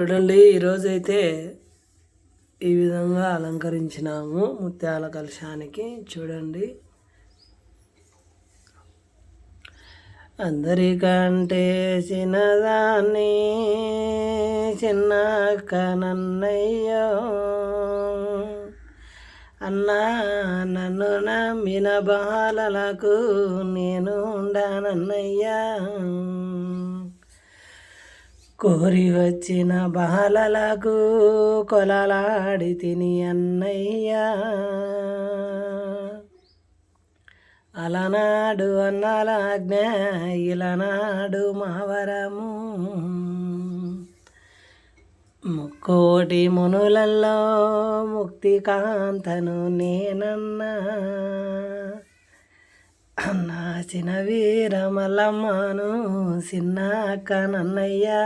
చూడండి ఈరోజైతే ఈ విధంగా అలంకరించినాము ముత్యాల కలశానికి. చూడండి. అందరికంటే చిన్నదాన్ని చిన్న నన్నయ్యో. అన్నా నన్ను నమ్మిన బాలలకు నేను ఉండానన్నయ్యా కోరి వచ్చిన బాలలకు కొలలాడి తిని అన్నయ్యా. అలనాడు అన్నలాజ్ఞ ఇలనాడు మావరము ముక్కోటి మునులలో ముక్తికాంతను నేనన్నా. కాసిన వీరమలమ్మను సిన్నాక అక్క నన్నయ్యా.